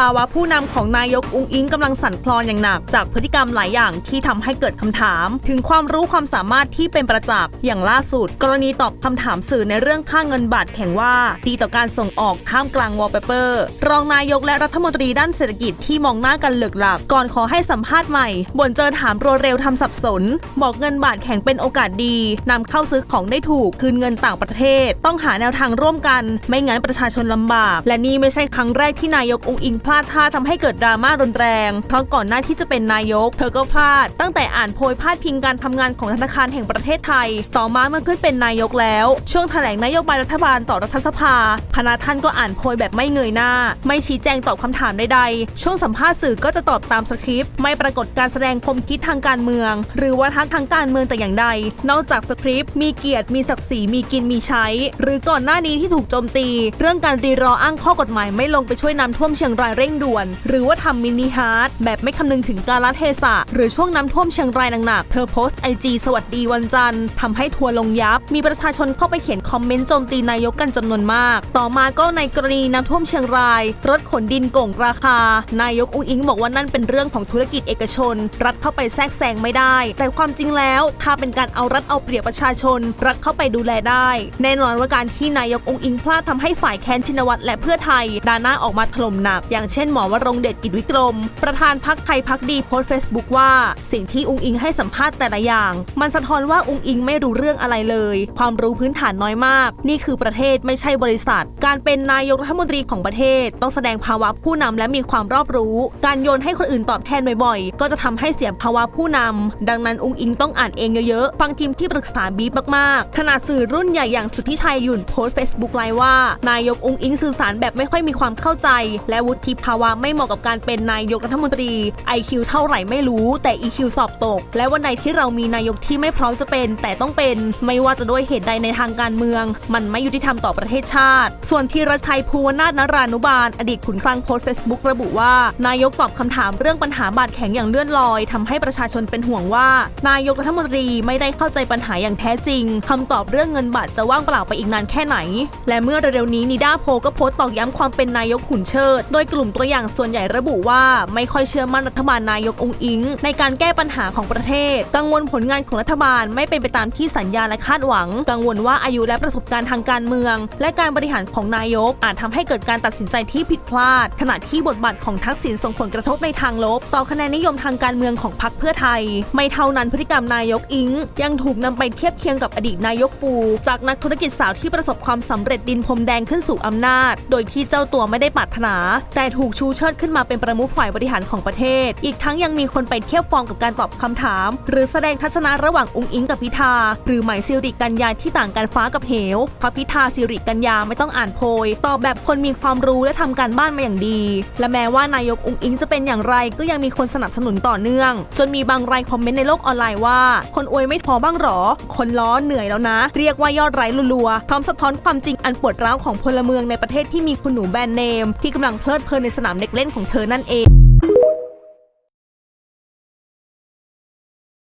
ภาวะผู้นำของนายกอุงอิงกำลังสั่นคลอนอย่างหนัก จากพฤติกรรมหลายอย่างที่ทำให้เกิดคำถาม ถึงความรู้ความสามารถที่เป็นประจักษ์อย่างล่าสุด กรณีตอบคำถามสื่อในเรื่องค่าเงินบาทแข็งว่า ดีต่อการส่งออกท่ามกลางวอลเปเปอร์ รองนายกและรัฐมนตรีด้านเศรษฐกิจที่มองหน้ากันเหลือกหลัก ก่อนขอให้สัมภาษณ์ใหม่บ่นเจอถามรัวเร็วทำสับสน บอกเงินบาทแข็งเป็นโอกาสดีนำเข้าซื้อของได้ถูกคืนเงินต่างประเทศ ต้องหาแนวทางร่วมกัน ไม่งั้นประชาชนลำบาก และนี่ไม่ใช่ครั้งแรกที่นายกองค์อิงพลาดท่าทำให้เกิดดราม่ารุนแรง เพราะก่อนหน้าที่จะเป็นนายก เธอก็พลาด ตั้งแต่อ่านโพยพาดพิงการทำงานของธนาคารแห่งประเทศไทย ต่อมาเมื่อขึ้นเป็นนายกแล้ว ช่วงแถลงนโยบายรัฐบาลต่อรัฐสภา พนาท่านก็อ่านโพยแบบไม่เงยหน้า ไม่ชี้แจงตอบคำถามใดๆ ช่วงสัมภาษณ์สื่อก็จะตอบตามสคริปต์ ไม่ปรากฏการแสดงคมคิดทางการเมือง หรือว่าทักทางการเมืองแต่อย่างใด นอกจากสคริปต์มีเกียรติมีศักดิ์ศรีมีกินมีใช้ หรือก่อนหน้านี้ที่ถูกโจมตี เรื่องการรีรออ้างข้อกฎหมายไม่ลงไปช่วยน้ำท่วมเชียงรายเร่งด่วน หรือว่าทำมินิฮาร์ดแบบไม่คำนึงถึงกาลเทศะ หรือช่วงน้ำท่วมเชียงรายหนักๆเธอโพสต์ไอจีสวัสดีวันจันทร์ทำให้ทัวลงยับ มีประชาชนเข้าไปเขียนคอมเมนต์โจมตีนายกกันจำนวนมาก ต่อมาก็ในกรณีน้ำท่วมเชียงราย รถขนดินโก่งราคา นายกอุ้งอิงบอกว่านั่นเป็นเรื่องของธุรกิจเอกชน รัฐเข้าไปแทรกแซงไม่ได้ แต่ความจริงแล้วถ้าเป็นการเอารัฐเอาเปรียบประชาชน รัฐเข้าไปดูแลได้ แน่นอนว่าการที่นายกองค์อิงพลาดทำให้ฝ่ายแค้นชินวัตรและเพื่อไทยดาหน้าออกมาถล่มหนักอย่างเช่นหมอวรงเดชกิจวิกรม ประธานพักไทยพักดีโพสต์เฟซบุ๊กว่า สิ่งที่องค์อิงให้สัมภาษณ์แต่ละอย่าง มันสะท้อนว่าองค์อิงไม่รู้เรื่องอะไรเลย ความรู้พื้นฐานน้อยมาก นี่คือประเทศไม่ใช่บริษัท การเป็นนายกรัฐมนตรีของประเทศ ต้องแสดงภาวะผู้นำและมีความรอบรู้ การโยนให้คนอื่นตอบแทนบ่อยๆ ก็จะทำให้เสียภาวะผู้นำดังนั้นองค์อิงต้องอ่านเองเยอะๆฟังทีมที่ปรึกษาบีบมากๆขณะสื่อรุ่นใหญ่อย่างสุทธิชัยยุ่นโพสต์เฟซบุ๊กไลน์ว่า นายกองค์อิงสื่อสารแบบไม่ค่อยมีความเข้าใจ และวุฒิภาวะไม่เหมาะกับการเป็นนายกรัฐมนตรี IQ เท่าไหร่ไม่รู้ แต่ EQ สอบตก และวันใดที่เรามีนายกที่ไม่พร้อมจะเป็น แต่ต้องเป็น ไม่ว่าจะด้วยเหตุใดในทางการเมือง มันไม่ยุติธรรมต่อประเทศชาติ ส่วนธีรชัยภูวนาถนรานุบาล อดีตขุนคลังโพสต์เฟซบุ๊กระบุว่า นายกตอบคำถามเรื่องปัญหาบาดแข็งอย่างเลื่อนลอยทำให้ประชาชนเป็นห่วงว่า นายกรัฐมนตรีไม่ได้เข้าใจปัญหาอย่างแท้จริงคำตอบเรื่องเงินบาทจะว่างเปล่าไปอีกนานแค่ไหน และเมื่อเร็วๆนี้นิด้าโพก็โพสต์ตอกย้ำความเป็นนายกขุนเชิด โดยกลุ่มตัวอย่างส่วนใหญ่ระบุว่าไม่ค่อยเชื่อมั่นรัฐบาลนายกองอิง ในการแก้ปัญหาของประเทศ กังวลผลงานของรัฐบาลไม่เป็นไปตามที่สัญญาและคาดหวัง กังวลว่าอายุและประสบการณ์ทางการเมือง และการบริหารของนายก อาจทำให้เกิดการตัดสินใจที่ผิดพลาด ขณะที่บทบาทของทักษิณส่งผลกระทบในทางลบ ต่อคะแนนนิยมทางการเมืองของพรรคเพื่อไทย ไม่เท่านั้นพฤติกรรมนายกอิง ยังถูกนำไปเทียบเคียงกับอดีตนายกปู จากนักธุรกิจสาวที่ประสบความสำเร็จดินพรมแดงขึ้นสู่อำนาจ โดยที่เจ้าตัวไม่ได้ปรารถนา แต่ถูกชูเชิดขึ้นมาเป็นประมุขฝ่ายบริหารของประเทศ อีกทั้งยังมีคนไปเทียบฟอร์มกับการตอบคำถาม หรือแสดงทัศนะระหว่างองค์อิงกับพิธา หรือหมายสิริกัญญาที่ต่างกันฟ้ากับเหวเพราะพิธาสิริกัญญาไม่ต้องอ่านโพย ตอบแบบคนมีความรู้และทำการบ้านมาอย่างดี และแม้ว่านายกองค์อิงจะเป็นอย่างไรก็ยังมีคนสนับสนุนต่อเนื่อง จนมีบางรายคอมเมนต์ในโลกออนไลน์ว่า คนอวยไม่พอบ้างหรอ คนล้อเหนื่อยแล้วนะ เรียกว่ายอดไร้รัวๆพร้อมสะท้อนความจริงอันปวดร้าวของพลเมืองในประเทศที่มีคุณหนูแบรนด์เนมที่กำลังเพลิดเพลินในสนามเด็กเล่นของเธอนั่นเอง